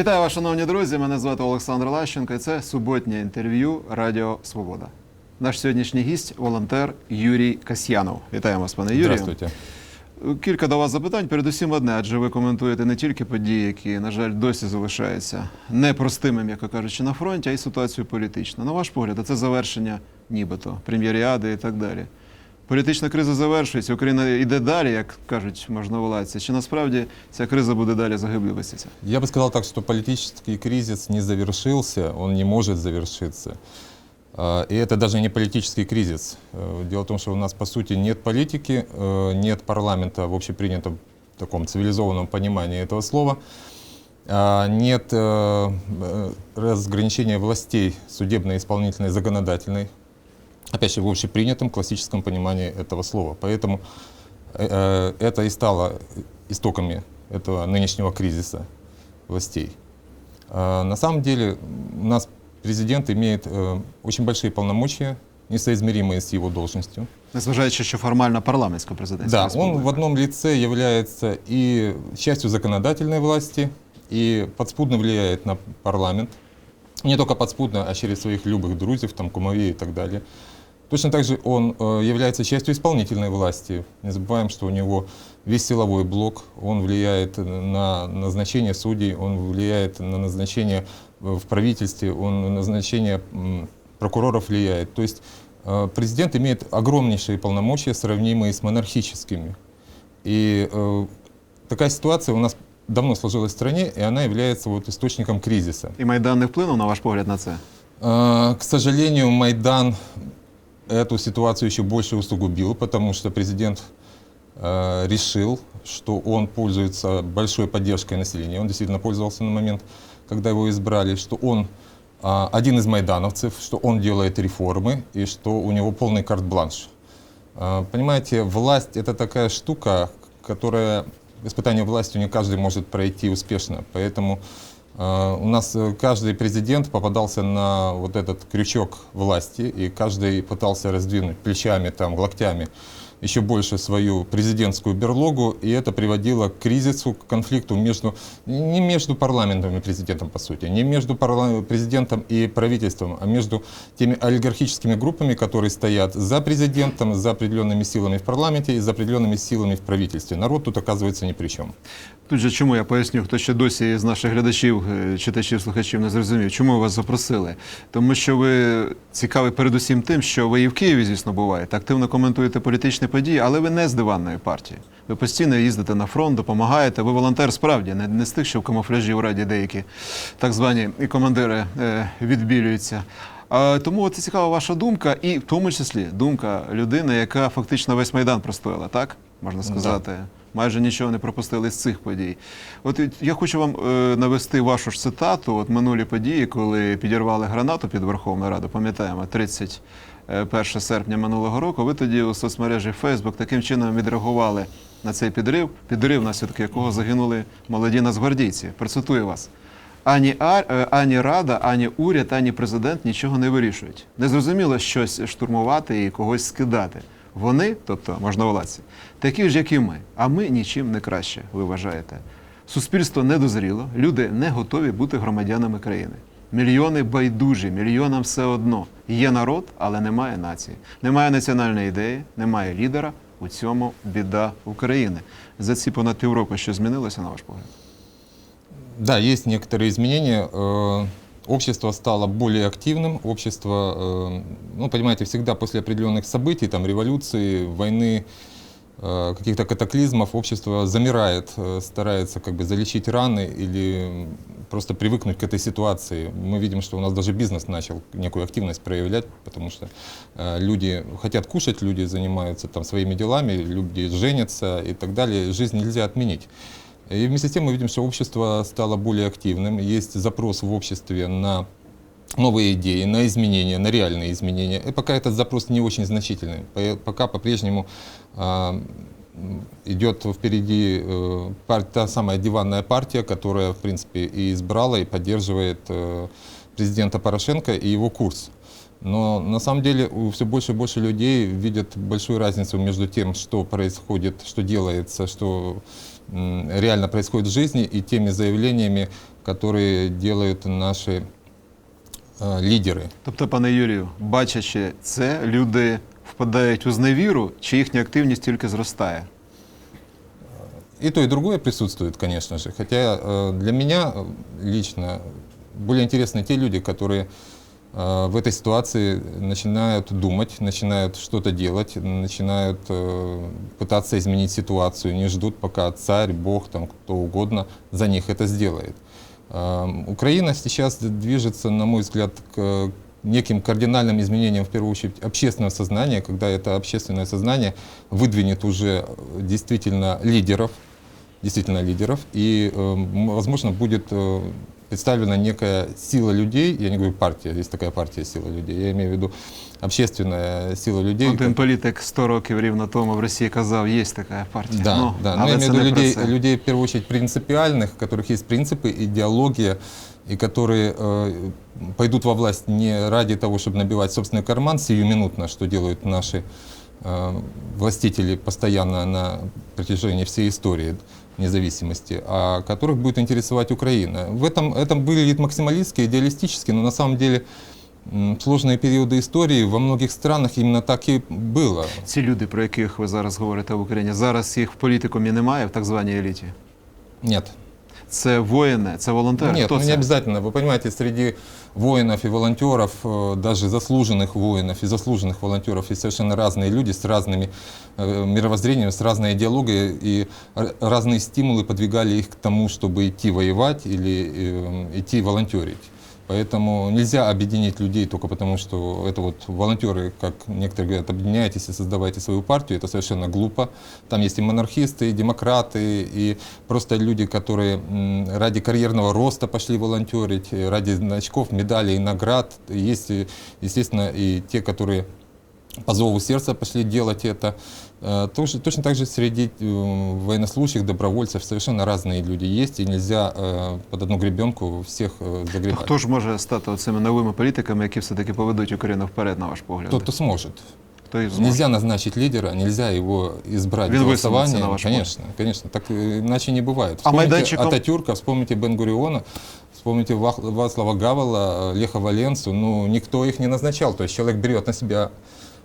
Вітаю вас, шановні друзі. Мене звати Олександр Лащенко і це суботнє інтерв'ю Радіо Свобода. Наш сьогоднішній гість волонтер Юрій Касьянов. Вітаємо вас, пане Юрію. Здравствуйте. Кілька до вас запитань. Передусім одне, адже ви коментуєте не тільки події, які, на жаль, досі залишаються непростими, м'яко кажучи, на фронті, а й ситуацію політичну. На ваш погляд, це завершення нібито прем'єріади і так далі Політична криза завершується, Україна йде далі, як кажуть можновладці. Чи насправді ця криза буде далі загиблюватися? Я бы сказал так, что политический кризис не завершился, он не может завершиться. А, И это даже не политический кризис. Э, Дело в том, что у нас, по сути, нет политики, э, нет парламента в общепринятом таком цивилизованном понимании этого слова, а, нет э, э, разграничения властей судебной, исполнительной, законодательной, Опять же, в общепринятом классическом понимании этого слова. Поэтому э, э, это и стало истоками этого нынешнего кризиса властей. А, На самом деле у нас президент имеет э, очень большие полномочия, несоизмеримые с его должностью. Незважаючи, що формально парламентсько президентська Да, он в одном лице является и частью законодательной власти, и подспудно влияет на парламент. Не только подспудно, а через своих любых друзей, там, кумовей и так далее. Точно так же он э, является частью исполнительной власти. Не забываем, что у него весь силовой блок, он влияет на назначение судей, он влияет на назначение э, в правительстве, он на назначение прокуроров влияет. То есть э, президент имеет огромнейшие полномочия, сравнимые с монархическими. И э, такая ситуация у нас давно сложилась в стране, и она является вот источником кризиса. І Майдан не вплинув, на ваш погляд, на це? Э, К сожалению, Майдан эту ситуацию еще больше усугубил, потому что президент э, решил, что он пользуется большой поддержкой населения. Он действительно пользовался на момент, когда его избрали, что он а, один из майдановцев, что он делает реформы и что у него полный карт-бланш. А, Понимаете, власть это такая штука, которая испытание властью не каждый может пройти успешно. Поэтому э, у нас э, каждый президент попадался на вот этот крючок власти, и каждый пытался раздвинуть плечами, там, локтями еще больше свою президентскую берлогу, и это приводило к кризису, к конфликту между, не между парламентом и президентом, по сути, не между парла- президентом и правительством, а между теми олигархическими группами, которые стоят за президентом, за определенными силами в парламенте и за определенными силами в правительстве. Народ тут оказывается ни при чем. Тут же чому я поясню, хто ще досі з наших глядачів, е, читачів, слухачів не зрозумів, чому вас запросили? Тому що ви цікаві передусім тим, що ви і в Києві, звісно, буваєте, активно коментуєте політичні події, але ви не з диванної партії. Ви постійно їздите на фронт, допомагаєте. Ви волонтер справді, не, не з тих, що в камуфляжі у раді деякі так звані і командири е, відбілюються. А, тому це цікава ваша думка, і в тому числі думка людини, яка фактично весь майдан простояла, так можна сказати майже нічого не пропустили з цих подій. От я хочу вам е, навести вашу ж цитату. От минулі події, коли підірвали гранату під Верховну Раду, пам'ятаємо, 31 серпня минулого року. Ви тоді у соцмережі Facebook таким чином відреагували на цей підрив, підрив, наслідки якого загинули молоді нацгвардійці. Процитую вас. Ані, е, ані рада, ані уряд, ані президент нічого не вирішують. Незрозуміло щось штурмувати і когось скидати. Вони, тобто можновладці, такі ж, як і ми, а ми нічим не краще, ви вважаєте. Суспільство не дозріло, люди не готові бути громадянами країни. Мільйони байдужі, мільйонам все одно. Є народ, але немає нації. Немає національної ідеї, немає лідера. У цьому біда України. За ці понад півроку що змінилося, на ваш погляд? Да, есть некоторые изменения. Общество стало более активным. Общество, э, ну, понимаете, всегда после определенных событий, там, революции, войны, э, каких-то катаклизмов, общество замирает, э, старается как бы залечить раны или просто привыкнуть к этой ситуации. Мы видим, что у нас даже бизнес начал некую активность проявлять, потому что люди хотят кушать, люди занимаются там своими делами, люди женятся и так далее. Жизнь нельзя отменить. И вместе с тем мы видим, что общество стало более активным, есть запрос в обществе на новые идеи, на изменения, на реальные изменения. И пока этот запрос не очень значительный. По- Пока по-прежнему а, идет впереди э, та самая диванная партия, которая, в принципе, и избрала, и поддерживает э, президента Порошенко и его курс. Но на самом деле все больше и больше людей видят большую разницу между тем, что происходит, что делается, что реально происходит в жизни, и теми заявлениями, которые делают наши э, лидеры. Тобто, пане Юрію, бачачи це, люди впадають у зневіру, чи їхня активність тільки зростає? И то, и другое присутствует, конечно же. Хотя э, для меня э, лично более интересны те люди, которые э, в этой ситуации начинают думать, начинают что-то делать, начинают э, пытаться изменить ситуацию, не ждут, пока царь, бог, там, кто угодно за них это сделает. Эм, Украина сейчас движется, на мой взгляд, к неким кардинальным изменениям, в первую очередь, общественного сознания, когда это общественное сознание выдвинет уже э, действительно лидеров, действительно лидеров, и, э, м, возможно, будет э, представлена некая сила людей, я не говорю партия, есть такая партия сила людей, я имею в виду общественная сила людей. Один політик 100 років рівно тому в Росії казав, є така партія. Да, ну, да. Но але я це имею в не виду про людей, це. людей, в первую очередь, принципиальных, у которых есть принципы, идеология, и которые э, пойдут во власть не ради того, чтобы набивать собственный карман сиюминутно, что делают наши э, властители постоянно на протяжении всей истории независимости, а которых будет интересовать Украина. В этом, этом выглядит максималистски, идеалистически, но на самом деле м, сложные периоды истории во многих странах именно так и было. Ці люди, про яких ви зараз говорите в Україні, зараз їх в політикумі немає, в так званій еліті. Нет, Це воїни, це волонтери. Нет, Хто ну це? не обязательно. Вы понимаете, среди воинов и волонтеров, э, даже заслуженных воинов и заслуженных волонтеров, есть совершенно разные люди с разными э, мировоззрениями, с разной идеологией, и р- разные стимулы подвигали их к тому, чтобы идти воевать или э, идти волонтерить. Поэтому нельзя объединить людей только потому, что это вот волонтеры, как некоторые говорят, объединяйтесь и создавайте свою партию. Это совершенно глупо. Там есть и монархисты, и демократы, и просто люди, которые м, ради карьерного роста пошли волонтерить, и ради значков, медалей, наград. Есть, и, естественно, и те, которые по зову сердца пошли делать это. Э, Тоже, точно так же среди э, военнослужащих, добровольцев совершенно разные люди есть, и нельзя э, под одну гребенку всех э, То загребать. Хто ж може стати цими новими політиками, які все-таки поведуть Україну вперед, на ваш погляд? Тот, кто сможет. Хто їх зможе? Нельзя назначить лидера, нельзя его избрать Він висунеться, голосованием. на ваш Конечно, конечно. Так э, иначе не бывает. А Вспомните майданчиком- Ататюрка, вспомните Бен-Гуриона, вспомните Вах- Вацлава Гавела, э, Леха Валенцу. Ну, никто их не назначал. То есть человек берет на себя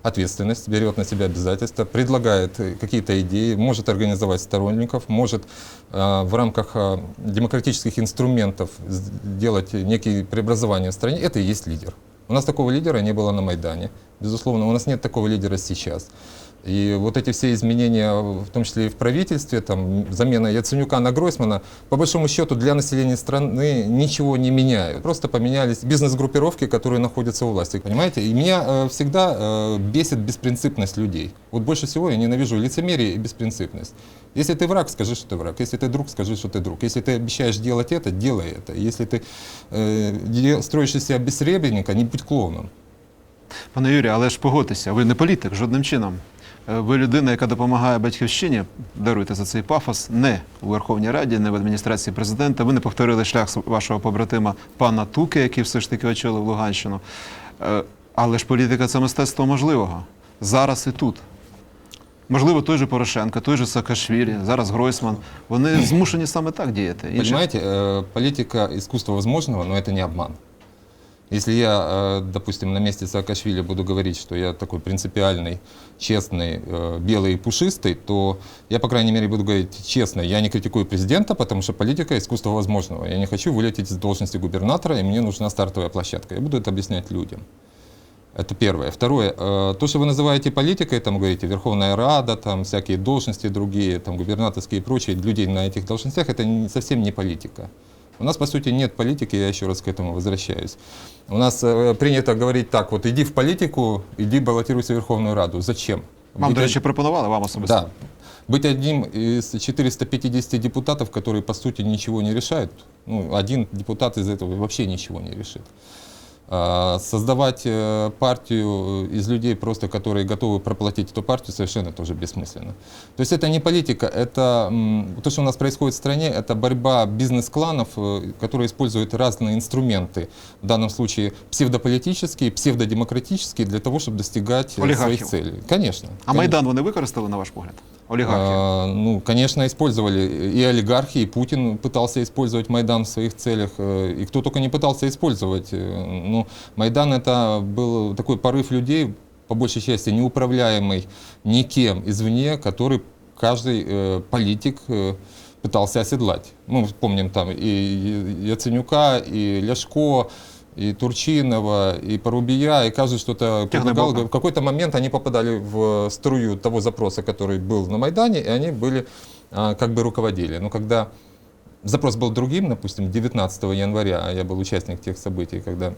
ответственность, берет на себя обязательства, предлагает э, какие-то идеи, может организовать сторонников, может э, в рамках э, демократических инструментов сделать некие преобразования в стране. Это и есть лидер. У нас такого лидера не было на Майдане. Безусловно, у нас нет такого лидера сейчас. И вот эти все изменения, в том числе и в правительстве, там, замена Яценюка на Гройсмана, по большому счету для населения страны ничего не меняют. Просто поменялись бизнес-группировки, которые находятся у власти. Понимаете? И меня э, всегда э, бесит беспринципность людей. Вот больше всего я ненавижу лицемерие и беспринципность. Если ты враг, скажи, что ты враг. Если ты друг, скажи, что ты друг. Если ты обещаешь делать это, делай это. Если ты э, де- строишь из себя бессребреника, не будь клоуном. Пане Юрію, але ж погодьтеся, ви не політик жодним чином. Е, Ви людина, яка допомагає батьківщині, даруйте за цей пафос, не у Верховній Раді, не в адміністрації президента. Ви не повторили шлях вашого побратима пана Туки, який все ж таки очолив Луганщину. Е, Але ж політика це мистецтво можливого. Зараз і тут. Можливо, той же Порошенко, той же Саакашвілі, зараз Гройсман. Вони змушені саме так діяти. Понимаете, э, политика искусство возможного, но это не обман. Если я, э, допустим, на месте Саакашвили буду говорить, что я такой принципиальный, честный, э, белый и пушистый, то я, по крайней мере, буду говорить честно, я не критикую президента, потому что политика – искусство возможного. Я не хочу вылететь из должности губернатора, и мне нужна стартовая площадка. Я буду это объяснять людям. Это первое. Второе, э, то, что вы называете политикой, там говорите, Верховная Рада, там всякие должности другие, там губернаторские и прочие, людей на этих должностях, это совсем не политика. У нас, по сути, нет политики, я еще раз к этому возвращаюсь. У нас э, принято говорить так, вот иди в политику, иди баллотируйся в Верховную Раду. Зачем? Вам, Быть до од- речі, пропонували вам особисто? да. Быть одним из 450 депутатов, которые, по сути, ничего не решают, ну, один депутат из этого вообще ничего не решит. А, Создавать э, партию э, из людей, просто которые готовы проплатить эту партию, совершенно тоже бессмысленно. То есть это не политика, это м, то, что у нас происходит в стране, это борьба бизнес-кланов, э, которые используют разные инструменты, в данном случае псевдополитические, псевдодемократические, для того, чтобы достигать э, своих Олигархів. целей. Конечно. А конечно. Майдан вони використали, на ваш погляд? олігархів? А, ну, конечно, использовали и олигархи, и Путин пытался использовать Майдан в своих целях, э, и кто только не пытался использовать. Э, Ну, Майдан это был такой порыв людей, по большей части неуправляемый никем извне, который каждый э, политик э, пытался оседлать. Мы помним там и Я- Яценюка, и Ляшко, и Турчинова, и Порубия, и каждый что-то предлагал. Тягнебока. В какой-то момент они попадали в струю того запроса, который был на Майдане, и они были а, как бы руководили. Но когда запрос был другим, допустим, 19 января, а я был участник тех событий, когда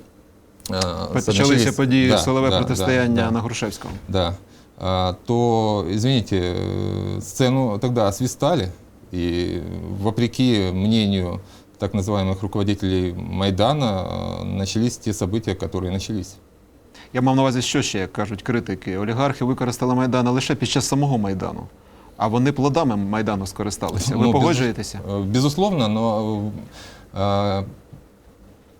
а, Почалися начались- події Да, силове да, протистояння да, да. на Грушевському. Да. А, то, извините, э, сцену тогда освистали, и вопреки мнению так называемых руководителей Майдана э, начались те события, которые начались. Я мав на увазі, що ще як кажуть критики. Олігархи використали Майдан лише під час самого Майдану. А вони плодами Майдану скористалися. Ви Ну, безус- погоджуєтеся? э, Безусловно, но э,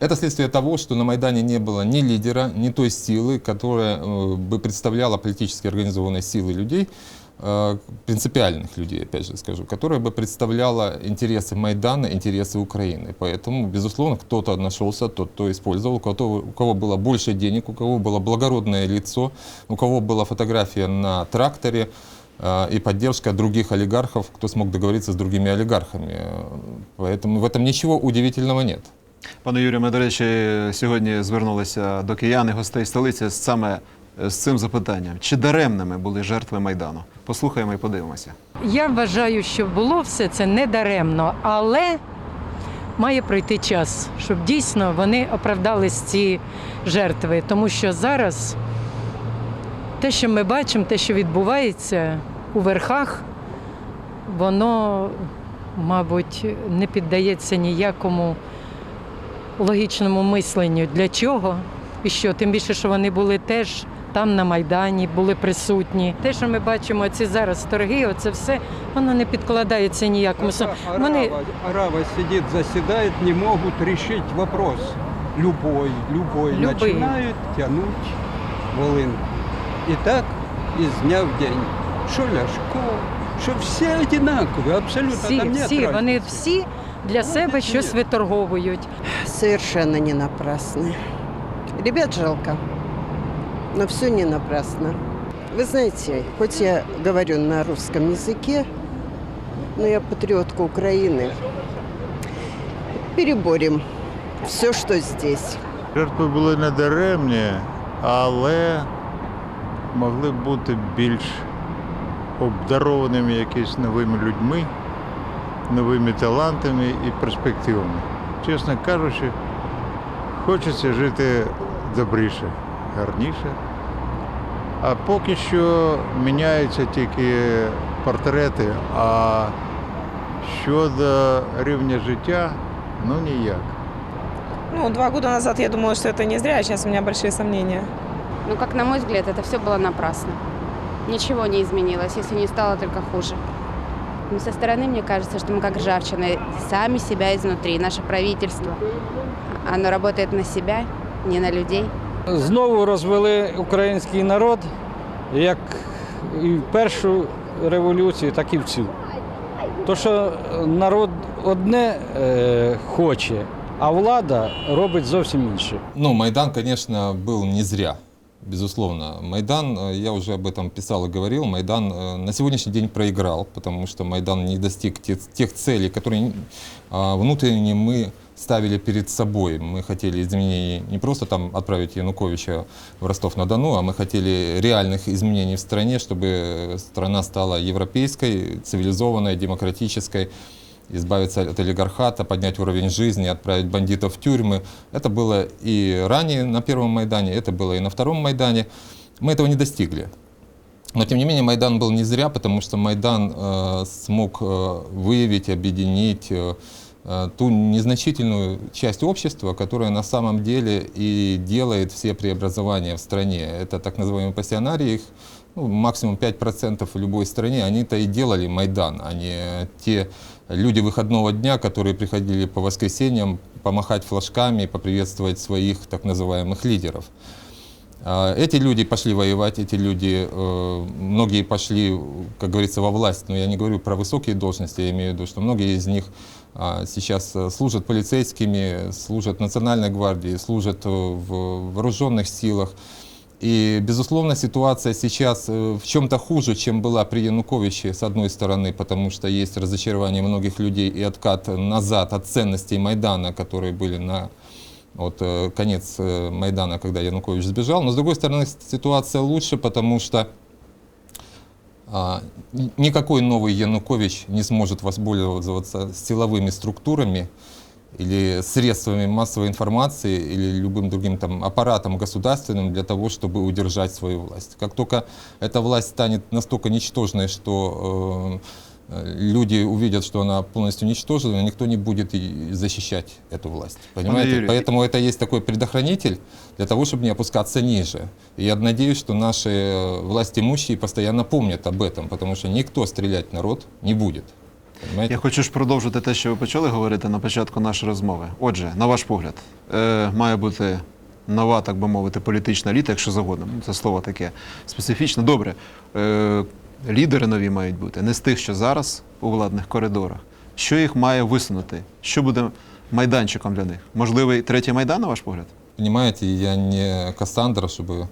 это следствие того, что на Майдане не было ни лидера, ни той силы, которая э, бы представляла политически организованные силы людей, э, принципиальных людей, опять же скажу, которая бы представляла интересы Майдана, интересы Украины. Поэтому, безусловно, кто-то нашелся, тот, кто использовал, у кого, у кого было больше денег, у кого было благородное лицо, у кого была фотография на тракторе, э, и поддержка других олигархов, кто смог договориться с другими олигархами. Э, Поэтому в этом ничего удивительного нет. Пане Юрію, ми, до речі, сьогодні звернулися до киян і гостей столиці з саме з цим запитанням: чи даремними були жертви Майдану? Послухаємо і подивимося. Я вважаю, що було все це недаремно, але має пройти час, щоб дійсно вони оправдались ці жертви. Тому що зараз те, що ми бачимо, те, що відбувається у верхах, воно, мабуть, не піддається ніякому логічному мисленню. Для чого? І що? Тим більше, що вони були теж там на Майдані, були присутні. Те, що ми бачимо, ці зараз торги, оце все, воно не підкладається ніякому. сам- Вони Арава, Арава сидит, заседает, не могут решить вопрос. Любой, любой. Любый. Начинают тянуть волынку. И так из дня в день. Что Ляшко, что все одинаковые, абсолютно всі, там нет всі, разницы. вони всі для себе щось виторговують. Совершенно не напрасно. Ребят жалко, но все не напрасно. Вы знаете, хоть я говорю на русском языке, но я патриотка Украины. Переборем все, что здесь. Жертви були недаремні, але могли б бути більш обдарованими якимись новими людьми, новими талантами і перспективами. Чесно кажучи, хочеться жити добріше, гарніше. А поки що міняються тільки портрети, а щодо рівня життя, ну ніяк. Ну, два года назад я думала, что это не зря, а сейчас у меня большие сомнения. Ну, как на мой взгляд, это все было напрасно. Ничего не изменилось, если не стало только хуже. Но со стороны мне кажется, что мы как ржавчина, сами себя изнутри, наше правительство. Оно работает на себя, не на людей. Знову розвели український народ, як і в першу революцію, так і в цю. То, що народ одне е, хоче, а влада робить зовсім інше. Ну, Майдан, конечно, был не зря. Безусловно. Майдан, э, я уже об этом писал и говорил, Майдан э, на сегодняшний день проиграл, потому что Майдан не достиг тех, тех целей, которые а, внутренне мы ставили перед собой. Мы хотели изменений не просто там отправить Януковича в Ростов-на-Дону, а мы хотели реальных изменений в стране, чтобы страна стала европейской, цивилизованной, демократической, избавиться от олигархата, поднять уровень жизни, отправить бандитов в тюрьмы. Это было и ранее на Первом Майдане, это было и на Втором Майдане. Мы этого не достигли. Но, тем не менее, Майдан был не зря, потому что Майдан э, смог э, выявить, объединить э, ту незначительную часть общества, которая на самом деле и делает все преобразования в стране. Это так называемые пассионарии, их ну, максимум 5% в любой стране, они-то и делали Майдан, а не те люди выходного дня, которые приходили по воскресеньям помахать флажками поприветствовать своих так называемых лидеров. А, Эти люди пошли воевать, эти люди, э, многие пошли, как говорится, во власть, но я не говорю про высокие должности, я имею в виду, что многие из них сейчас э, служат полицейскими, служат в Национальной гвардии, служат э, в вооруженных силах. И, безусловно, ситуация сейчас э, в чем-то хуже, чем была при Януковиче, с одной стороны, потому что есть разочарование многих людей и откат назад от ценностей Майдана, которые были на вот, конец Майдана, когда Янукович сбежал. Но, с другой стороны, ситуация лучше, потому что а, никакой новый Янукович не сможет воспользоваться силовыми структурами или средствами массовой информации или любым другим там аппаратом государственным для того, чтобы удержать свою власть. Как только эта власть станет настолько ничтожной, что э, люди увидят, что она полностью уничтожена, никто не будет и защищать эту власть. Понимаете? Юрий, Поэтому это есть такой предохранитель для того, чтобы не опускаться ниже. И я надеюсь, что наши э, властимущие постоянно помнят об этом, потому что никто стрелять в народ не будет. Понимаете? Я хочу ж продовжити те, що ви почали говорити на початку нашої розмови. Отже, на ваш погляд, е, має бути нова, так би мовити, політична еліта, якщо завгодно. Ну, Це слово таке специфічне. Добре. Е, лідери нові мають бути, не з тих, що зараз у владних коридорах. Що їх має висунути? Що буде майданчиком для них? Можливий третій майдан, на ваш погляд? Понимаете, я не Кассандра, чтобы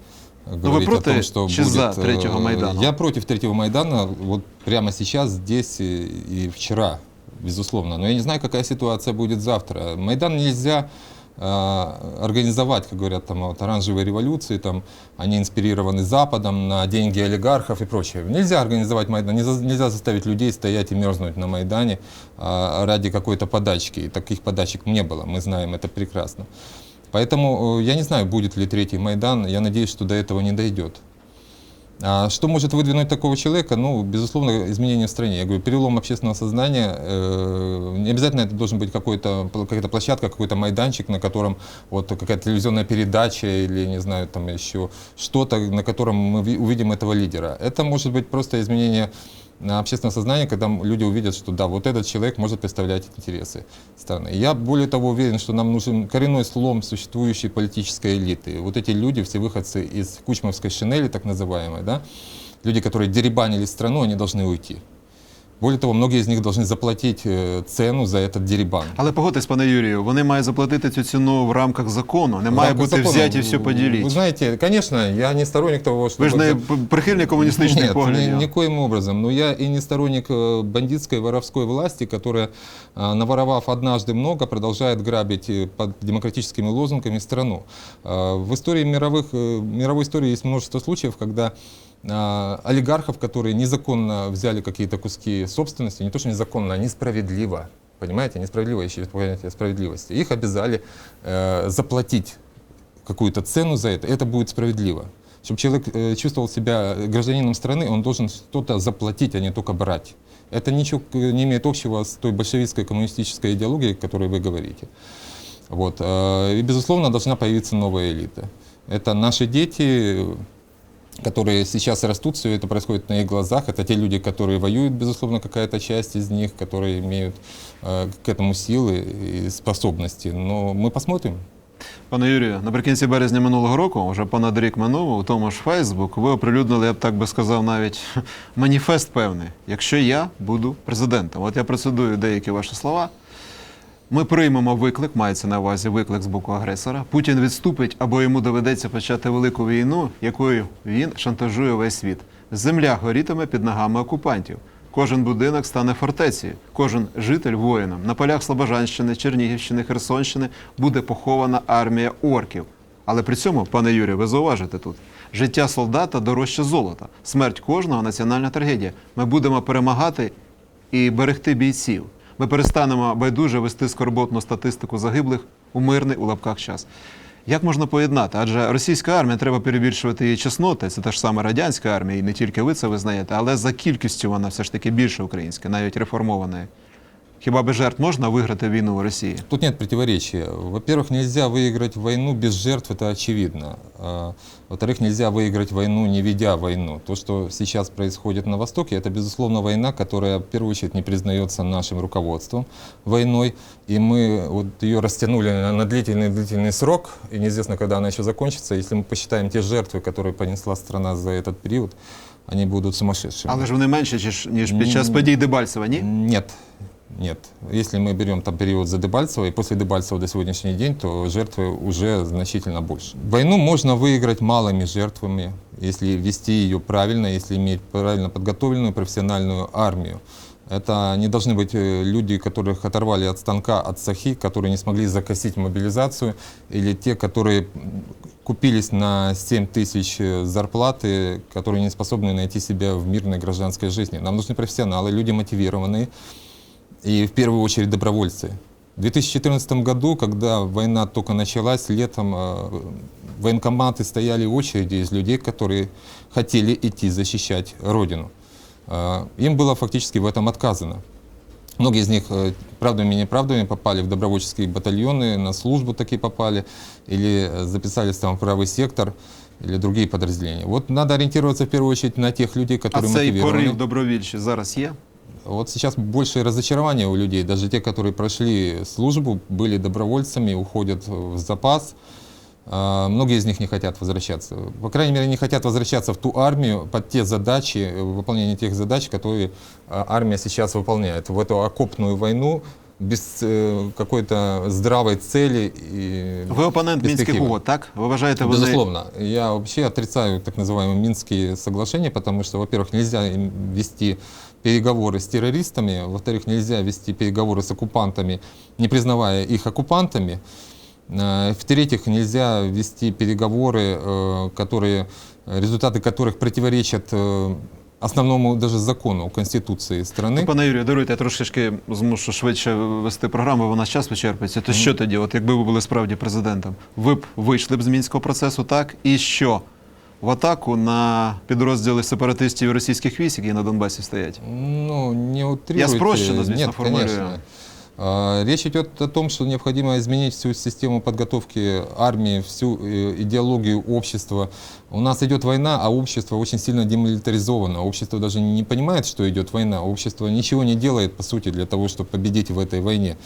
э, говорить о против том, что чи за будет... э, третьего Майдана? Я против третьего Майдана вот прямо сейчас, здесь и, и вчера, безусловно. Но я не знаю, какая ситуация будет завтра. Майдан нельзя э, организовать, как говорят, там, вот, оранжевые революции, там, они инспирированы Западом на деньги олигархов и прочее. Нельзя организовать Майдан, нельзя, нельзя заставить людей стоять и мерзнуть на Майдане а, ради какой-то подачки. И таких подачек не было, мы знаем это прекрасно. Поэтому э, я не знаю, будет ли третий Майдан, я надеюсь, что до этого не дойдет. А что может выдвинуть такого человека? Ну, безусловно, изменения в стране. Я говорю, перелом общественного сознания. э, не обязательно это должен быть какой-то, какая-то площадка, какой-то майданчик, на котором вот какая-то телевизионная передача или, не знаю, там еще что-то, на котором мы ви- увидим этого лидера. Это может быть просто изменение на общественное сознание, когда м- люди увидят, что да, вот этот человек может представлять интересы страны. Я более того уверен, что нам нужен коренной слом существующей политической элиты. Вот эти люди, все выходцы из Кучмовской шинели, так называемой, да, люди, которые деребанили страну, они должны уйти. Более того, многие из них должны заплатить э, цену за этот деребан. Але погодьтесь, пане Юрію, вони мають заплатити цю ціну в рамках закону. Не В має рамках бути закона. взяті все Вы поділіть. знаете, конечно, я не сторонник того, что... Ви ж не п- прихильник комуністичних Нет, ни- поглядів. никоим образом. Но я и не сторонник э, бандитской воровской власти, которая, э, наворовав однажды много, продолжает грабить э, под демократическими лозунгами страну. Э, В истории мировых, э, мировой истории есть множество случаев, когда э, олигархов, которые незаконно взяли какие-то куски собственности, не то что незаконно, а несправедливо, понимаете, несправедливо, еще есть понятие справедливости, их обязали э, заплатить какую-то цену за это, это будет справедливо. Чтобы человек э, чувствовал себя гражданином страны, он должен что-то заплатить, а не только брать. Это ничего к- не имеет общего с той большевистской коммунистической идеологией, о которой вы говорите. Вот. э, И, безусловно, должна появиться новая элита. Это наши дети, которые сейчас растут, все это происходит на их глазах. Это те люди, которые воюют, безусловно, какая-то часть из них, которые имеют э, к этому силы и способности. Но мы посмотрим. Пане Юрію, наприкінці березня минулого року, вже понад рік минув, у тому ж Фейсбук, ви оприлюднили, я б так би сказав, навіть маніфест певний. Якщо я буду президентом, от я процедую деякі ваші слова. Ми приймемо виклик, мається на увазі виклик з боку агресора. Путін відступить або йому доведеться почати велику війну, якою він шантажує весь світ. Земля горітиме під ногами окупантів. Кожен будинок стане фортецею, кожен житель воїном. На полях Слобожанщини, Чернігівщини, Херсонщини буде похована армія орків. Але при цьому, пане Юрію, ви зауважите тут, життя солдата дорожче золота, смерть кожного національна трагедія. Ми будемо перемагати і берегти бійців Ми перестанемо байдуже вести скорботну статистику загиблих у мирний у лапках час. Як можна поєднати? Адже російська армія треба перебільшувати її чесноти, це та ж саме радянська армія, і не тільки ви це визнаєте, але за кількістю вона все ж таки більше українська, навіть реформована. Хіба без жертв можна виграти війну в Росії? Тут нет противоречия. Во-первых, нельзя выиграть войну без жертв, это очевидно. А, Во-вторых, нельзя выиграть войну, не ведя войну. То, что сейчас происходит на Востоке, это, безусловно, война, которая, в первую очередь, не признается нашим руководством войной. И мы вот ее растянули на на длительный-длительный срок, и неизвестно, когда она еще закончится. Если мы посчитаем те жертвы, которые понесла страна за этот период, они будут сумасшедшими. Але ж вони менше, ніж, ніж під час подій Дебальцева, ні? Нет, Нет. Если мы берем там период за Дебальцево, и после Дебальцева до сегодняшний день, то жертвы уже значительно больше. Войну можно выиграть малыми жертвами, если вести ее правильно, если иметь правильно подготовленную профессиональную армию. Это не должны быть э, люди, которых оторвали от станка, от сахи, которые не смогли закосить мобилизацию, или те, которые купились на 7 тысяч э, зарплаты, которые не способны найти себя в мирной гражданской жизни. Нам нужны профессионалы, люди мотивированные, и в первую очередь добровольцы. В 2014 году, когда война только началась, летом э, военкоматы стояли в очереди из людей, которые хотели идти защищать Родину. Э, Им было фактически в этом отказано. Многие из них э, правдами и неправдами попали в добровольческие батальоны, на службу такие попали, или записались там в правый сектор, или другие подразделения. Вот надо ориентироваться в первую очередь на тех людей, А которые цей мотивированы. порив добровільчий зараз є? Вот сейчас больше разочарования у людей. Даже те, которые прошли службу, были добровольцами, уходят в запас. А, Многие из них не хотят возвращаться. По крайней мере, не хотят возвращаться в ту армию под те задачи, э, выполнение тех задач, которые а, армия сейчас выполняет. В эту окопную войну без э, какой-то здравой цели. И Ви опонент мінських угод, так? Ви вважаєте, вони Безусловно. Я вообще отрицаю так называемые Минские соглашения, потому что, во-первых, нельзя вести переговоры с террористами, во-вторых, нельзя вести переговоры с оккупантами, не признавая их оккупантами. Э, В-третьих, нельзя вести переговоры, э, которые, результаты которых противоречат э, основному даже закону, Конституции страны. Пане Юрію, даруйте, я трошечки змушу швидше вести програму, бо у нас час вичерпується. То що тоді, от якби ви були справді президентом, ви б вийшли б з мінського процесу, так? І що? В атаку на підрозділи сепаратистів і російських військ, які на Донбасі стоять? Ну, не утрируйте. спрощенно, звісно, Нет, формулирую. конечно. А, Речь идет о том, что необходимо изменить всю систему подготовки армии, всю э, идеологию общества. У нас идет война, а общество очень сильно демилитаризовано. Общество даже не понимает, что идет война. Общество ничего не делает, по сути, для того, чтобы победить в этой войне.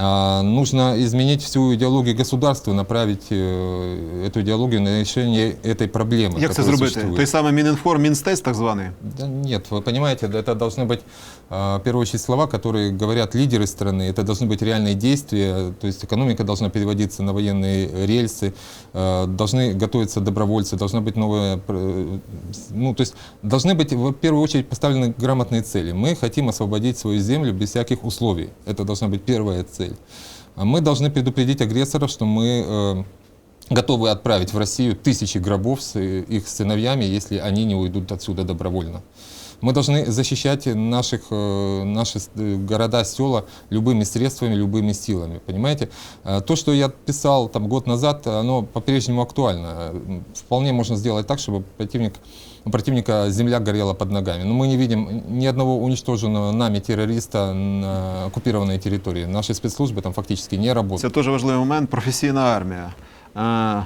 А, Нужно изменить всю идеологию государства, направить э, эту идеологию на решение этой проблемы. Як це которая зробити? существует. Той самий Мінінформ, Мінстець так званий? Да нет, вы понимаете, да, это должны быть, а, в первую очередь, слова, которые говорят лидеры страны, это должны быть реальные действия, то есть экономика должна переводиться на военные рельсы, а, должны готовиться добровольцы, должна быть новая, пр- ну, то есть должны быть, в первую очередь, поставлены грамотные цели. Мы хотим освободить свою землю без всяких условий, это должна быть первая цель. А Мы должны предупредить агрессоров, что мы э, готовы отправить в Россию тысячи гробов с э, их сыновьями, если они не уйдут отсюда добровольно. Мы должны защищать наших, э, наши с- э, города, села любыми средствами, любыми силами. Понимаете? Э, То, что я писал там, год назад, оно по-прежнему актуально. Э, Вполне можно сделать так, чтобы противник, у противника земля горела под ногами. Но мы не видим ни одного уничтоженного нами террориста на оккупированной территории. Наши спецслужбы там фактически не работают. Це дуже важливий момент. Професійна армія. Е,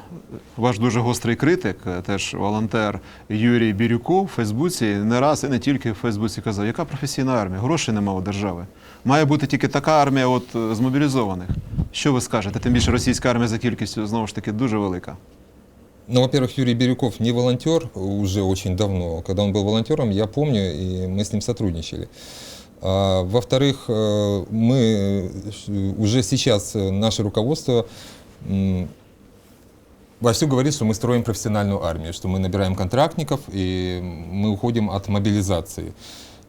Ваш дуже гострий критик, е, теж волонтер Юрій Бірюков в Фейсбуці не раз і не тільки в Фейсбуці казав, яка професійна армія? Грошей нема у держави. Має бути тільки така армія от, е, змобілізованих. Що ви скажете? Тим більше російська армія за кількістю знову ж таки дуже велика. Ну, во-первых, Юрий Бирюков не волонтер уже очень давно. Когда он был волонтером, я помню, и мы с ним сотрудничали. А, во-вторых, э, мы э, ш- уже сейчас, э, наше руководство м, вовсю говорит, что мы строим профессиональную армию, что мы набираем контрактников и мы уходим от мобилизации.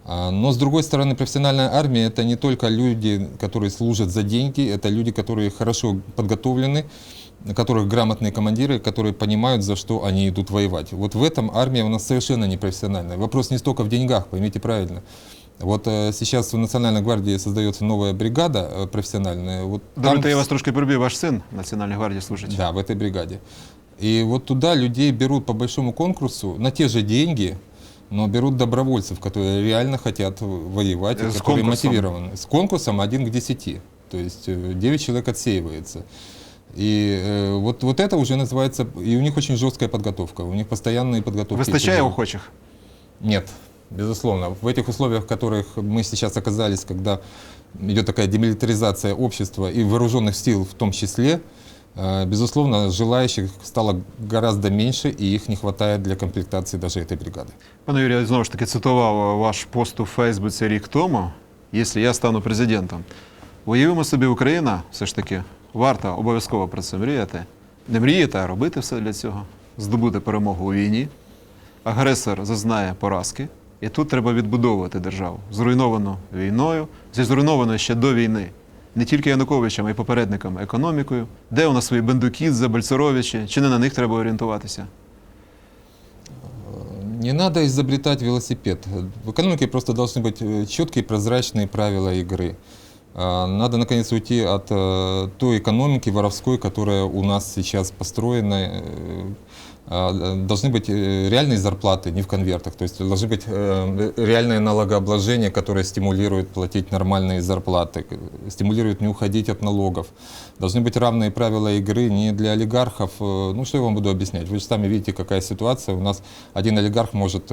А, Но, с другой стороны, профессиональная армия – это не только люди, которые служат за деньги, это люди, которые хорошо подготовлены, которых грамотные командиры, которые понимают, за что они идут воевать. Вот в этом армия у нас совершенно не профессиональная. Вопрос не столько в деньгах, поймите правильно. Вот э, сейчас в Национальной гвардии создается новая бригада э, профессиональная. Вот там Даруйте, я вс- вас трошки перебив, ваш син в Національній гвардії служить. да, в этой бригаде. И вот туда людей берут по большому конкурсу на те же деньги, но берут добровольцев, которые реально хотят воевать, и Э, с которые конкурсом. мотивированы. С конкурсом 1 к 10. То есть э, 9 человек отсеивается. И э, вот, вот это уже называется, и у них очень жесткая подготовка, у них постоянные подготовки. Вистачає эти охочих? нет, безусловно. В этих условиях, в которых мы сейчас оказались, когда идет такая демилитаризация общества и вооруженных сил в том числе, э, безусловно, желающих стало гораздо меньше, и их не хватает для комплектации даже этой бригады. Пане Юрію, я знову ж таки цитував ваш пост у Фейсбуці рік тому. Якщо я стану президентом, уявимо собі, Україна все ж таки варта обов'язково про це мріяти. Не мріяти, а робити все для цього, здобути перемогу у війні. Агресор зазнає поразки, і тут треба відбудовувати державу, зруйновану війною, зі зруйнованою ще до війни. Не тільки Януковичем, а й попередниками економікою. Де у нас свої Бендукідзе, Бальцеровичі, чи не на них треба орієнтуватися? Не надо изобретать велосипед. В экономике просто должны быть э, четкие прозрачные правила игры. А, Надо, наконец, уйти от э, той экономики воровской, которая у нас сейчас построена. А, э, Должны быть э, реальные зарплаты, не в конвертах. То есть должны быть э, реальное налогообложение, которое стимулирует платить нормальные зарплаты, стимулирует не уходить от налогов. Должны быть равные правила игры не для олигархов. Ну, что я вам буду объяснять? Вы же сами видите, какая ситуация. У нас один олигарх может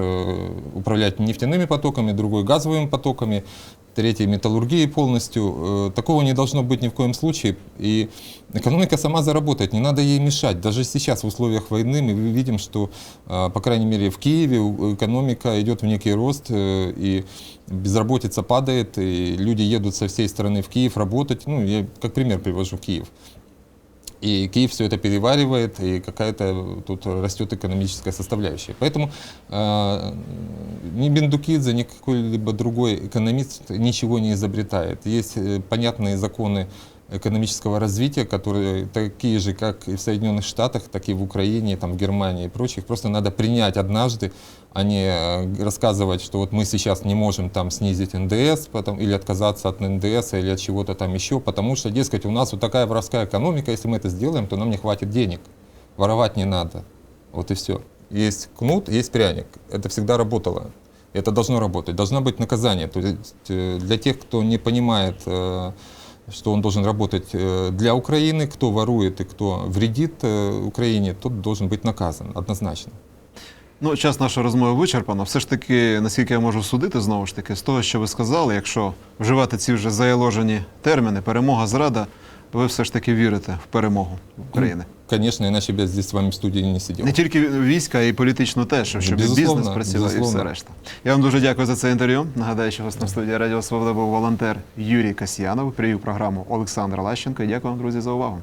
управлять нефтяными потоками, другой газовыми потоками, третий металлургией полностью. Э, Такого не должно быть ни в коем случае. И экономика сама заработает, не надо ей мешать. Даже сейчас в условиях войны мы видим, что, э, по крайней мере, в Киеве у- экономика идет в некий рост, э, и безработица падает, и люди едут со всей страны в Киев работать. Ну, я как пример привожу Киев. И Киев все это переваривает, и какая-то тут растет экономическая составляющая. Поэтому э, ни Бендукидзе, ни какой-либо другой экономист ничего не изобретает. Есть э, понятные законы экономического развития, которые такие же, как и в Соединенных Штатах, так и в Украине, там, в Германии и прочих. Просто надо принять однажды, а не э, рассказывать, что вот мы сейчас не можем там снизить НДС потом, или отказаться от НДС или от чего-то там еще, потому что, дескать, у нас вот такая воровская экономика, если мы это сделаем, то нам не хватит денег. Воровать не надо. Вот и все. Есть кнут, есть пряник. Это всегда работало. Это должно работать. Должно быть наказание. То есть э, для тех, кто не понимает, э, что он должен работать э, для Украины, кто ворует и кто вредит э, Украине, тот должен быть наказан однозначно. Ну, час нашої розмови вичерпано. Все ж таки, наскільки я можу судити, знову ж таки, з того, що ви сказали, якщо вживати ці вже заяложені терміни, перемога, зрада, ви все ж таки вірите в перемогу України. Конечно, іначе б я здесь с вами в студії не сидів. Не тільки війська, а й політично теж, щоб Безусловно, бізнес працював і все решта. Я вам дуже дякую за це інтерв'ю. Нагадаю, що гостем студії Радіо Свобода був волонтер Юрій Касьянов. Привів програму Олександр Лащенко. І дякую вам, друзі, за увагу.